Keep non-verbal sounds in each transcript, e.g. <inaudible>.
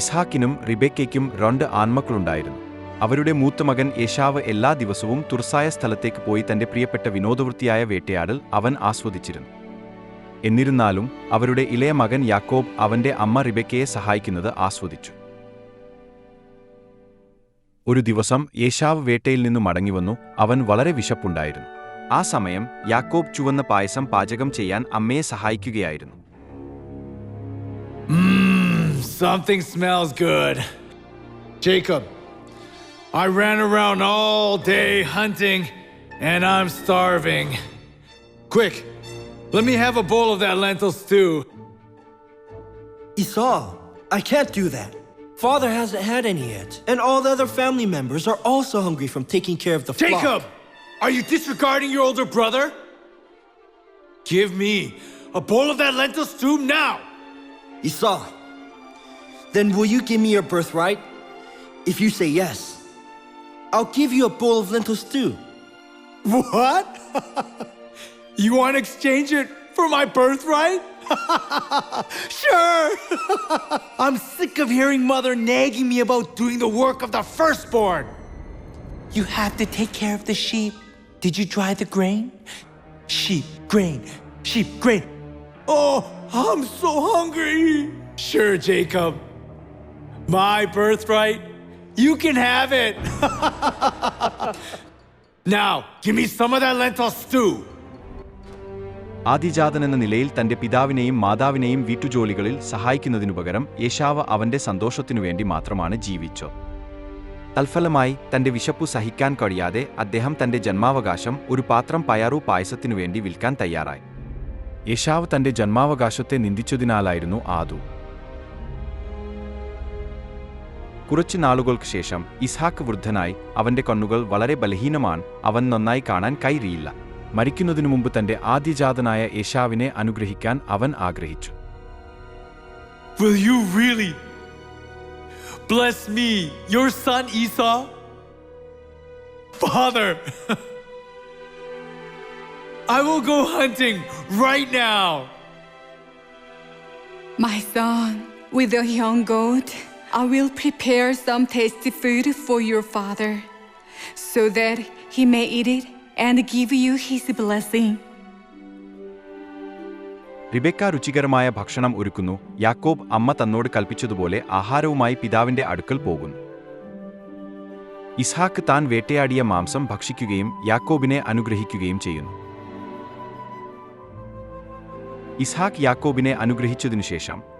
ഇസ്ഹാക്കിനും റിബേക്കയ്ക്കും രണ്ട് ആൺമക്കളുണ്ടായിരുന്നു. അവരുടെ മൂത്ത മകൻ യേശാവ് എല്ലാ ദിവസവും തുർസായ സ്ഥലത്തേക്ക് പോയി തന്റെ പ്രിയപ്പെട്ട വിനോദവൃത്തിയായ വേട്ടയാടൽ അവൻ ആസ്വദിച്ചിരുന്നു. എന്നിരുന്നാലും അവരുടെ ഇളയ മകൻ യാക്കോബ് അവന്റെ അമ്മ റിബേക്കയെ സഹായിക്കുന്നത് ആസ്വദിച്ചു. ഒരു ദിവസം യേശാവ് വേട്ടയിൽ നിന്നു മടങ്ങിവന്നു. അവൻ വളരെ വിശപ്പുണ്ടായിരുന്നു. ആ സമയം യാക്കോബ് ചുവന്ന പായസം പാചകം ചെയ്യാൻ അമ്മയെ സഹായിക്കുകയായിരുന്നു. Something smells good. Jacob, I ran around all day hunting and I'm starving. Quick, let me have a bowl of that lentil stew. Esau, I can't do that. Father hasn't had any yet, and all the other family members are also hungry from taking care of the flock. Jacob, are you disregarding your older brother? Give me a bowl of that lentil stew now. Esau, then will you give me your birthright? If you say yes, I'll give you a bowl of lentil stew. What? <laughs> you want to exchange it for my birthright? <laughs> sure. <laughs> I'm sick of hearing mother nagging me about doing the work of the firstborn. You have to take care of the sheep. Did you dry the grain? Sheep, grain, sheep, grain. Oh, I'm so hungry. Sure, Jacob. My birthright. You can have it. <laughs> now, give me some of that lentil stew. ആദിജാതൻ എന്ന നിലയിൽ തന്റെ പിതാവിനെയും മാതാവിനെയും വീട്ടുജോലികളിൽ സഹായിക്കുന്നതിനു പകരം യേശാവ് അവന്റെ സന്തോഷത്തിനു വേണ്ടി മാത്രമാണ് ജീവിച്ചു തൽഫലമായി തന്റെ വിശപ്പു സഹിക്കാൻ കഴിയാതെ അദ്ദേഹം തന്റെ ജന്മാവകാശം ഒരു പാത്രം പയറു പായസത്തിനു വേണ്ടി വിൽക്കാൻ തയ്യാറായി യേശാവ് തന്റെ ജന്മാവകാശത്തെ നിന്ദിച്ചതിനാലായിരുന്നു ആദു കുറച്ചു നാളുകൾക്ക് ശേഷം ഇസ്ഹാക്ക് വൃദ്ധനായി അവന്റെ കണ്ണുകൾ വളരെ ബലഹീനമാണ് അവൻ നന്നായി കാണാൻ കഴിയില്ല മരിക്കുന്നതിനു മുമ്പ് തന്റെ ആദ്യജാതനായ യേശാവിനെ അനുഗ്രഹിക്കാൻ അവൻ ആഗ്രഹിച്ചു Will you really bless me, your son Esau? Father, <laughs> I will go hunting right now. My son, with a young goat, I will prepare some tasty food for your father, so that he may eat it and give you his blessing. റിബെക്ക രുചികരമായ ഭക്ഷണം ഒരുക്കുന്നു. യാക്കോബ് അമ്മ തന്നോട് കൽപ്പിച്ചതുപോലെ ആഹാരവുമായി പിതാവിന്റെ അടുക്കൽ പോകുന്നു. ഇസ്ഹാക്ക് താൻ വേട്ടയാടിയ മാംസം ഭക്ഷിക്കുകയും യാക്കോബിനെ അനുഗ്രഹിക്കുകയും ചെയ്യുന്നു. ഇസ്ഹാക്ക് യാക്കോബിനെ അനുഗ്രഹിച്ചതിനു ശേഷം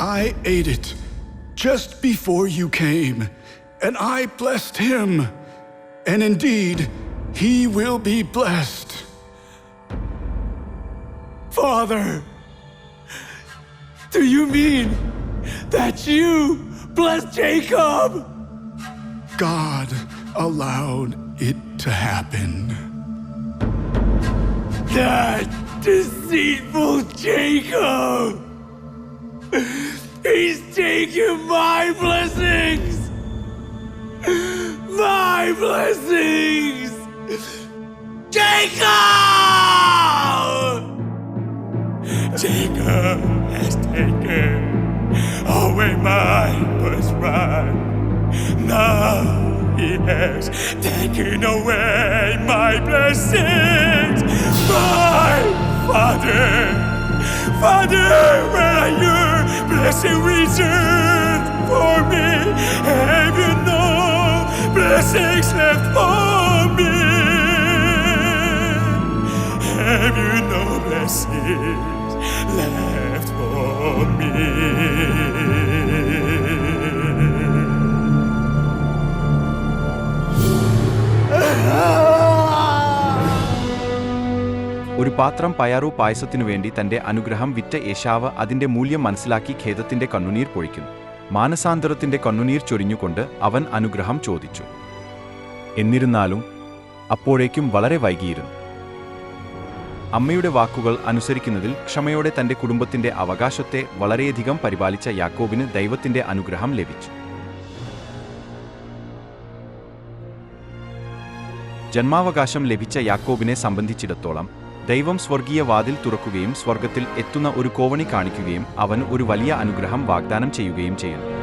I ate it just before you came, and I blessed him. And indeed, he will be blessed. Father, do you mean that you blessed Jacob? God allowed it to happen. That deceitful Jacob! He's taking my blessings! My blessings! Jacob! Jacob has taken away my birthright. Now he has taken away my blessings. My father, father, where are your blessed reason for me. Have you no blessings left for me? Have you no blessings left for me? ഒരു പാത്രം പയറു പായസത്തിനു വേണ്ടി തന്റെ അനുഗ്രഹം വിറ്റ യേശാവ് അതിന്റെ മൂല്യം മനസ്സിലാക്കി ഖേദത്തിന്റെ കണ്ണുനീർ പൊഴിക്കുന്നു. മാനസാന്തരത്തിന്റെ കണ്ണുനീർ ചൊരിഞ്ഞുകൊണ്ട് അവൻ അനുഗ്രഹം ചോദിച്ചു. എന്നിരുന്നാലും അപ്പോഴേക്കും വളരെ വൈകിയിരുന്നു. അമ്മയുടെ വാക്കുകൾ അനുസരിക്കുന്നതിൽ ക്ഷമയോടെ തന്റെ കുടുംബത്തിന്റെ അവകാശത്തെ വളരെയധികം പരിപാലിച്ച യാക്കോബിന് ദൈവത്തിന്റെ അനുഗ്രഹം ലഭിച്ചു. ജന്മാവകാശം ലഭിച്ച യാക്കോബിനെ സംബന്ധിച്ചിടത്തോളം ദൈവം സ്വർഗീയ വാതിൽ തുറക്കുകയും സ്വർഗത്തിൽ എത്തുന്ന ഒരു കോവണി കാണിക്കുകയും അവൻ ഒരു വലിയ അനുഗ്രഹം വാഗ്ദാനം ചെയ്യുകയും ചെയ്യുന്നു